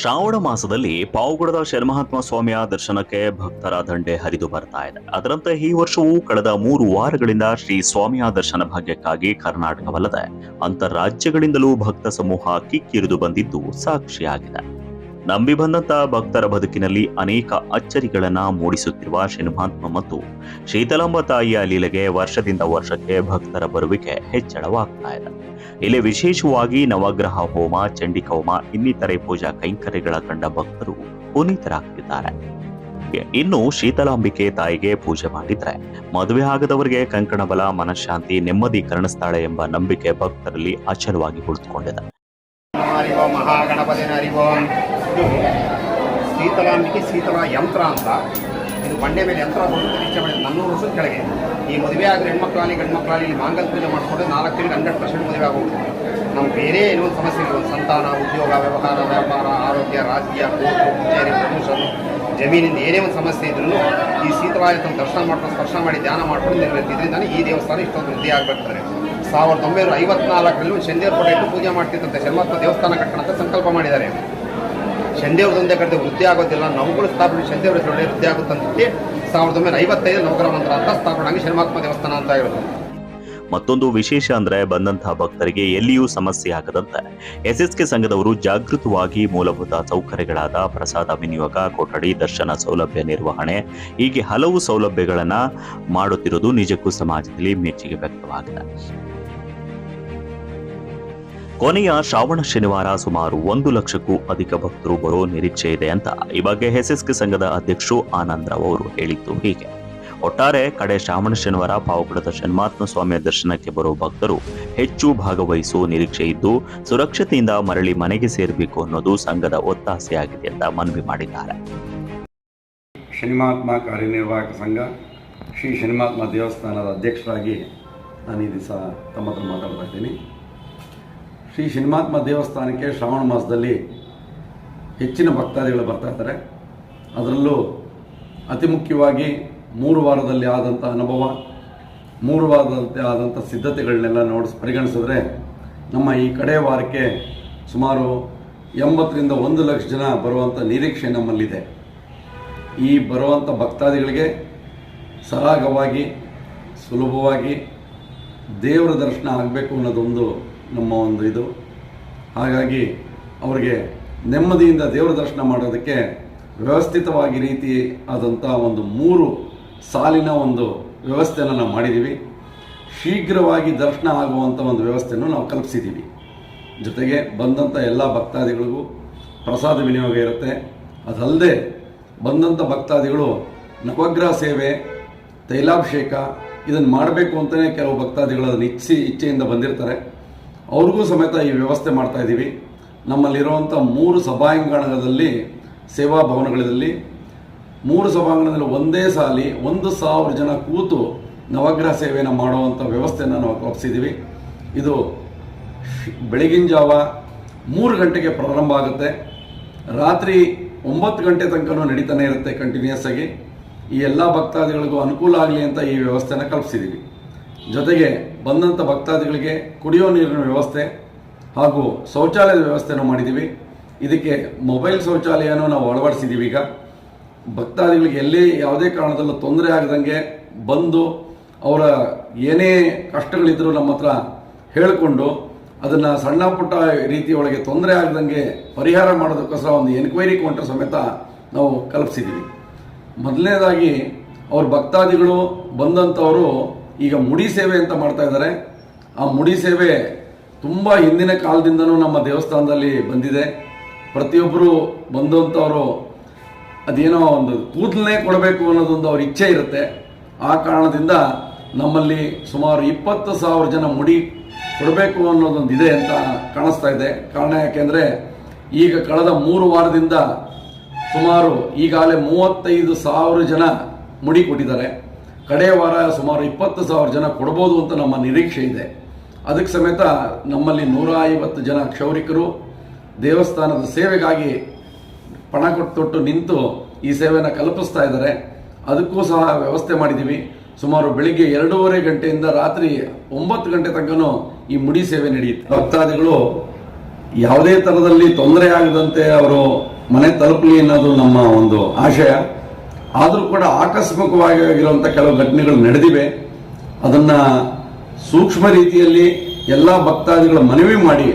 ಶ್ರಾವಣ ಮಾಸದಲ್ಲಿ ಪಾವಗಡದ ಶರಮಹಾತ್ಮ ಸ್ವಾಮಿಯ ದರ್ಶನಕ್ಕೆ ಭಕ್ತರ ದಂಡೆ ಹರಿದು ಬರ್ತಾ ಇದೆ. ಅದರಂತೆ ಈ ವರ್ಷವೂ ಕಳೆದ ಮೂರು ವಾರಗಳಿಂದ ಶ್ರೀ ಸ್ವಾಮಿಯ ದರ್ಶನ ಭಾಗ್ಯಕ್ಕಾಗಿ ಕರ್ನಾಟಕವಲ್ಲದೆ ಅಂತರಾಜ್ಯಗಳಿಂದಲೂ ಭಕ್ತ ಸಮೂಹ ಕಿಕ್ಕಿರಿದು ಬಂದಿದ್ದು ಸಾಕ್ಷಿಯಾಗಿದೆ. ನಂಬಿ ಬಂದಂತ ಭಕ್ತರ ಬದುಕಿನಲ್ಲಿ ಅನೇಕ ಅಚ್ಚರಿಗಳನ್ನ ಮೂಡಿಸುತ್ತಿರುವ ಶನಿಮಹಾತ್ಮ ಮತ್ತು ಶೀತಲಾಂಬ ತಾಯಿಯ ಲೀಲೆಗೆ ವರ್ಷದಿಂದ ವರ್ಷಕ್ಕೆ ಭಕ್ತರ ಬರುವಿಕೆ ಹೆಚ್ಚಳವಾಗ್ತಾ ಇದೆ. ಇಲ್ಲಿ ವಿಶೇಷವಾಗಿ ನವಗ್ರಹ ಹೋಮ ಚಂಡಿಕ ಹೋಮ ಇನ್ನಿತರೆ ಪೂಜಾ ಕೈಂಕರ್ಯಗಳ ಕಂಡ ಭಕ್ತರು ಪುನೀತರಾಗ್ತಿದ್ದಾರೆ. ಇನ್ನು ಶೀತಲಾಂಬಿಕೆ ತಾಯಿಗೆ ಪೂಜೆ ಮಾಡಿದ್ರೆ ಮದುವೆ ಆಗದವರಿಗೆ ಕಂಕಣ ಬಲ, ಮನಃಶಾಂತಿ, ನೆಮ್ಮದಿ ಕರುಣಿಸ್ತಾಳೆ ಎಂಬ ನಂಬಿಕೆ ಭಕ್ತರಲ್ಲಿ ಅಚಲವಾಗಿ ಉಳಿದುಕೊಂಡಿದೆ. ಇದು ಶೀತಲಾಂಬಿಕೆ, ಶೀತಲ ಯಂತ್ರ ಅಂತ. ಇದು ಬಂಡೆ ಮೇಲೆ ಯಂತ್ರ ಬಂದು ಪರೀಕ್ಷೆ ಮಾಡಿದ ನಾನ್ನೂರು ವರ್ಷದ ಕೆಳಗೆ. ಈ ಮದುವೆ ಆದರೆ ಹೆಣ್ಮಕ್ಳಾಗಲಿ ಗಂಡ್ಮಕ್ಳಾಗಲಿ ಇಲ್ಲಿ ಮಾಂಗಲ್ ಪೂಜೆ ಮಾಡಿಕೊಂಡು ನಾಲ್ಕು ತಿಂಗಳು ಹಂಡ್ರೆಡ್ ಪರ್ಸೆಂಟ್ ಮದುವೆ ಆಗೋದು. ನಮ್ಗೆ ಬೇರೆ ಏನೋ ಒಂದು ಸಮಸ್ಯೆ ಇಲ್ಲ. ಒಂದು ಸಂತಾನ, ಉದ್ಯೋಗ, ವ್ಯವಹಾರ, ವ್ಯಾಪಾರ, ಆರೋಗ್ಯ, ರಾಜಕೀಯ, ಕೋರ್ಟು, ಕಚೇರಿ, ಪ್ರಮೋಷನ್, ಜಮೀನಿಂದ ಏನೇ ಒಂದು ಸಮಸ್ಯೆ ಇದ್ರೂ ಈ ಶೀತಲಾಯತನ ದರ್ಶನ ಮಾಡ್ಕೊಂಡು, ಸ್ಪರ್ಶ ಮಾಡಿ, ಧ್ಯಾನ ಮಾಡ್ಕೊಂಡು ನಿರ್ವಹಿಸಿ ಇದರಿಂದಾನೆ ಈ ದೇವಸ್ಥಾನ ಇಷ್ಟೊಂದು ವೃದ್ಧಿ ಆಗ್ಬಿಡ್ತಾರೆ ಸಾವಿರದ ಒಂಬೈನೂರ ಐವತ್ನಾಲ್ಕರಲ್ಲಿ ಒಂದು ಶನಿದೇವ್ರ ಪೂಜೆ ಮಾಡ್ತಿದ್ದಂತೆ ಶರ್ಮಾತ್ಮ ದೇವಸ್ಥಾನ ಕಟ್ಟಣ ಅಂತ ಸಂಕಲ್ಪ ಮಾಡಿದ್ದಾರೆ. ಶನಿದೇವ್ರದೊಂದೇ ಕಡೆ ವೃದ್ಧಿ ಆಗೋದಿಲ್ಲ. ಸ್ಥಾಪನೆ ಶನಿದೇವ್ರ ಹೆಸರೊಳಗೆ ವೃದ್ಧಿ ಆಗುತ್ತಂತೆ ಸಾವಿರದ ಒಂಬೈನೂರ ಐವತ್ತೈದು ನವಗ್ರಹ ಮಂತ್ರ ಅಂತ ಸ್ಥಾಪನೆ ಆಗಿ ಶರ್ಮಾತ್ಮ ದೇವಸ್ಥಾನ ಅಂತ ಹೇಳಿದ್ರು. ಮತ್ತೊಂದು ವಿಶೇಷ ಅಂದ್ರೆ ಬಂದಂತಹ ಭಕ್ತರಿಗೆ ಎಲ್ಲಿಯೂ ಸಮಸ್ಯೆ ಆಗದಂತೆ ಎಸ್ಎಸ್ಕೆ ಸಂಘದವರು ಜಾಗೃತವಾಗಿ ಮೂಲಭೂತ ಸೌಕರ್ಯಗಳಾದ ಪ್ರಸಾದ ವಿನಿಯೋಗ, ಕೊಠಡಿ, ದರ್ಶನ ಸೌಲಭ್ಯ ನಿರ್ವಹಣೆ, ಹೀಗೆ ಹಲವು ಸೌಲಭ್ಯಗಳನ್ನ ಮಾಡುತ್ತಿರುವುದು ನಿಜಕ್ಕೂ ಸಮಾಜದಲ್ಲಿ ಮೆಚ್ಚುಗೆ ವ್ಯಕ್ತವಾಗಿದೆ. ಕೊನೆಯ ಶ್ರಾವಣ ಶನಿವಾರ ಸುಮಾರು ಒಂದು ಲಕ್ಷಕ್ಕೂ ಅಧಿಕ ಭಕ್ತರು ಬರೋ ನಿರೀಕ್ಷೆ ಇದೆ ಅಂತ ಈ ಬಗ್ಗೆ ಎಸ್ಎಸ್ಕೆ ಸಂಘದ ಅಧ್ಯಕ್ಷರು ಆನಂದರಾವ್ ಅವರು ಹೇಳಿದ್ದು ಹೀಗೆ. ಒಟ್ಟಾರೆ ಕಡೆ ಶ್ರಾವಣ ಶನಿವಾರ ಪಾವಗಡದ ಶನ್ಮಾತ್ಮ ಸ್ವಾಮಿಯ ದರ್ಶನಕ್ಕೆ ಬರುವ ಭಕ್ತರು ಹೆಚ್ಚು ಭಾಗವಹಿಸುವ ನಿರೀಕ್ಷೆ ಇದ್ದು ಸುರಕ್ಷತೆಯಿಂದ ಮರಳಿ ಮನೆಗೆ ಸೇರಬೇಕು ಅನ್ನೋದು ಸಂಘದ ಒತ್ತಾಸೆಯಾಗಿದೆ ಅಂತ ಮನವಿ ಮಾಡಿದ್ದಾರೆ. ಶನಿಮಾತ್ಮ ಕಾರ್ಯನಿರ್ವಾಹಕ ಸಂಘ, ಶ್ರೀ ಶನಿಮಾತ್ಮ ದೇವಸ್ಥಾನದ ಅಧ್ಯಕ್ಷರಾಗಿ ನಾನು ಈ ದಿವಸ ತಮ್ಮ ಹತ್ರ ಮಾತಾಡ್ತಾ ಇದ್ದೀನಿ. ಶ್ರೀ ಶಿನಿಮಾತ್ಮ ದೇವಸ್ಥಾನಕ್ಕೆ ಶ್ರಾವಣ ಮಾಸದಲ್ಲಿ ಹೆಚ್ಚಿನ ಭಕ್ತಾದಿಗಳು ಬರ್ತಾ ಇದ್ದಾರೆ. ಅದರಲ್ಲೂ ಅತಿ ಮುಖ್ಯವಾಗಿ ಮೂರು ವಾರದಲ್ಲಿ ಆದಂಥ ಅನುಭವ, ಮೂರು ವಾರದಲ್ಲಿ ಆದಂಥ ಸಿದ್ಧತೆಗಳನ್ನೆಲ್ಲ ನೋಡಿಸ್ ಪರಿಗಣಿಸಿದ್ರೆ ನಮ್ಮ ಈ ಕಡೆ ವಾರಕ್ಕೆ ಸುಮಾರು ಎಂಬತ್ತರಿಂದ ಒಂದು ಲಕ್ಷ ಜನ ಬರುವಂಥ ನಿರೀಕ್ಷೆ ನಮ್ಮಲ್ಲಿದೆ. ಈ ಬರುವಂಥ ಭಕ್ತಾದಿಗಳಿಗೆ ಸರಾಗವಾಗಿ, ಸುಲಭವಾಗಿ ದೇವರ ದರ್ಶನ ಆಗಬೇಕು ಅನ್ನೋದೊಂದು ನಮ್ಮ ಒಂದು ಇದು. ಹಾಗಾಗಿ ಅವರಿಗೆ ನೆಮ್ಮದಿಯಿಂದ ದೇವರ ದರ್ಶನ ಮಾಡೋದಕ್ಕೆ ವ್ಯವಸ್ಥಿತವಾಗಿ ರೀತಿ ಆದಂಥ ಒಂದು ಮೂರು ಸಾಲಿನ ಒಂದು ವ್ಯವಸ್ಥೆಯನ್ನು ನಾವು ಮಾಡಿದ್ದೀವಿ ಶೀಘ್ರವಾಗಿ ದರ್ಶನ ಆಗುವಂಥ ಒಂದು ವ್ಯವಸ್ಥೆಯನ್ನು ನಾವು ಕಲ್ಪಿಸಿದ್ದೀವಿ ಜೊತೆಗೆ ಬಂದಂಥ ಎಲ್ಲ ಭಕ್ತಾದಿಗಳಿಗೂ ಪ್ರಸಾದ ವಿನಿಯೋಗ ಇರುತ್ತೆ. ಅದಲ್ಲದೆ ಬಂದಂಥ ಭಕ್ತಾದಿಗಳು ನವಗ್ರಹ ಸೇವೆ, ತೈಲಾಭಿಷೇಕ ಇದನ್ನು ಮಾಡಬೇಕು ಅಂತಲೇ ಕೆಲವು ಭಕ್ತಾದಿಗಳು ಅದನ್ನು ಇಚ್ಛೆ, ಇಚ್ಛೆಯಿಂದ ಬಂದಿರ್ತಾರೆ. ಅವ್ರಿಗೂ ಸಮೇತ ಈ ವ್ಯವಸ್ಥೆ ಮಾಡ್ತಾ ಇದ್ದೀವಿ. ನಮ್ಮಲ್ಲಿರುವಂಥ ಮೂರು ಸಭಾಂಗಣದಲ್ಲಿ, ಸೇವಾ ಭವನಗಳಲ್ಲಿ ಮೂರು ಸಭಾಂಗಣದಲ್ಲಿ ಒಂದೇ ಸಾಲಿ, ಒಂದು ಸಾವಿರ ಜನ ಕೂತು ನವಗ್ರಹ ಸೇವೆಯನ್ನು ಮಾಡುವಂಥ ವ್ಯವಸ್ಥೆಯನ್ನು ನಾವು ಕಲ್ಪಿಸಿದ್ದೀವಿ ಇದು ಬೆಳಗಿನ ಜಾವ ಮೂರು ಗಂಟೆಗೆ ಪ್ರಾರಂಭ ಆಗುತ್ತೆ. ರಾತ್ರಿ ಒಂಬತ್ತು ಗಂಟೆ ತನಕನೂ ನಡೀತಾನೆ ಇರುತ್ತೆ ಕಂಟಿನ್ಯೂಸ್ ಆಗಿ. ಈ ಎಲ್ಲ ಭಕ್ತಾದಿಗಳಿಗೂ ಅನುಕೂಲ ಆಗಲಿ ಅಂತ ಈ ವ್ಯವಸ್ಥೆಯನ್ನು ಕಲ್ಪಿಸಿದ್ದೀವಿ. ಜೊತೆಗೆ ಬಂದಂಥ ಭಕ್ತಾದಿಗಳಿಗೆ ಕುಡಿಯೋ ನೀರಿನ ವ್ಯವಸ್ಥೆ ಹಾಗೂ ಶೌಚಾಲಯದ ವ್ಯವಸ್ಥೆಯನ್ನು ಮಾಡಿದ್ದೀವಿ ಇದಕ್ಕೆ ಮೊಬೈಲ್ ಶೌಚಾಲಯನೂ ನಾವು ಅಳವಡಿಸಿದ್ದೀವಿ ಈಗ. ಭಕ್ತಾದಿಗಳಿಗೆ ಎಲ್ಲಿ ಯಾವುದೇ ಕಾರಣದಲ್ಲೂ ತೊಂದರೆ ಆಗದಂಗೆ ಬಂದು ಅವರ ಏನೇ ಕಷ್ಟಗಳಿದ್ದರೂ ನಮ್ಮ ಹತ್ರ ಹೇಳಿಕೊಂಡು ಅದನ್ನು ಸಣ್ಣ ಪುಟ್ಟ ರೀತಿಯೊಳಗೆ ತೊಂದರೆ ಆಗದಂಗೆ ಪರಿಹಾರ ಮಾಡೋದಕ್ಕೋಸ್ಕರ ಒಂದು ಎನ್ಕ್ವೈರಿ ಕೌಂಟರ್ ಸಮೇತ ನಾವು ಕಲ್ಪಿಸಿದ್ದೀವಿ ಮೊದಲನೇದಾಗಿ ಅವ್ರ ಭಕ್ತಾದಿಗಳು ಬಂದಂಥವರು ಈಗ ಮುಡಿ ಸೇವೆ ಅಂತ ಮಾಡ್ತಾ ಇದ್ದಾರೆ. ಆ ಮುಡಿ ಸೇವೆ ತುಂಬ ಹಿಂದಿನ ಕಾಲದಿಂದನೂ ನಮ್ಮ ದೇವಸ್ಥಾನದಲ್ಲಿ ಬಂದಿದೆ. ಪ್ರತಿಯೊಬ್ಬರು ಬಂದಂಥವರು ಅದೇನೋ ಒಂದು ಕೂದಲನ್ನೇ ಕೊಡಬೇಕು ಅನ್ನೋದೊಂದು ಅವ್ರ ಇಚ್ಛೆ ಇರುತ್ತೆ. ಆ ಕಾರಣದಿಂದ ನಮ್ಮಲ್ಲಿ ಸುಮಾರು ಇಪ್ಪತ್ತು ಸಾವಿರ ಜನ ಮುಡಿ ಕೊಡಬೇಕು ಅನ್ನೋದೊಂದು ಇದೆ ಅಂತ ಕಾಣಿಸ್ತಾ ಇದೆ. ಕಾರಣ ಯಾಕೆಂದರೆ ಈಗ ಕಳೆದ ಮೂರು ವಾರದಿಂದ ಸುಮಾರು ಈಗಾಗಲೇ ಮೂವತ್ತೈದು ಸಾವಿರ ಜನ ಮುಡಿ ಕೊಟ್ಟಿದ್ದಾರೆ. ಕಡೆ ವಾರ ಸುಮಾರು ಇಪ್ಪತ್ತು ಸಾವಿರ ಜನ ಕೊಡ್ಬೋದು ಅಂತ ನಮ್ಮ ನಿರೀಕ್ಷೆ ಇದೆ. ಅದಕ್ಕೆ ಸಮೇತ ನಮ್ಮಲ್ಲಿ ನೂರ ಐವತ್ತು ಜನ ಕ್ಷೌರಿಕರು ದೇವಸ್ಥಾನದ ಸೇವೆಗಾಗಿ ಪಣ ಕೊಟ್ಟು ನಿಂತು ಈ ಸೇವೆಯನ್ನು ಕಲ್ಪಿಸ್ತಾ ಇದ್ದಾರೆ. ಅದಕ್ಕೂ ಸಹ ವ್ಯವಸ್ಥೆ ಮಾಡಿದ್ದೀವಿ. ಸುಮಾರು ಬೆಳಿಗ್ಗೆ ಎರಡೂವರೆ ಗಂಟೆಯಿಂದ ರಾತ್ರಿ ಒಂಬತ್ತು ಗಂಟೆ ತನಕನೂ ಈ ಮುಡಿ ಸೇವೆ ನಡೆಯುತ್ತೆ. ಭಕ್ತಾದಿಗಳು ಯಾವುದೇ ಥರದಲ್ಲಿ ತೊಂದರೆ ಆಗದಂತೆ ಅವರು ಮನೆ ತಲುಪಲಿ ಅನ್ನೋದು ನಮ್ಮ ಒಂದು ಆಶಯ. ಆದರೂ ಕೂಡ ಆಕಸ್ಮಿಕವಾಗಿ ಆಗಿರುವಂಥ ಕೆಲವು ಘಟನೆಗಳು ನಡೆದಿವೆ. ಅದನ್ನ ಸೂಕ್ಷ್ಮ ರೀತಿಯಲ್ಲಿ ಎಲ್ಲ ಭಕ್ತಾದಿಗಳು ಮನವಿ ಮಾಡಿ,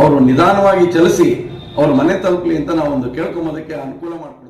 ಅವರು ನಿಧಾನವಾಗಿ ಚಲಿಸಿ, ಅವ್ರ ಮನೆ ತಲುಪಲಿ ಅಂತ ನಾವೊಂದು ಕೇಳ್ಕೊಂಬೋದಕ್ಕೆ ಅನುಕೂಲ ಮಾಡ್ತೀವಿ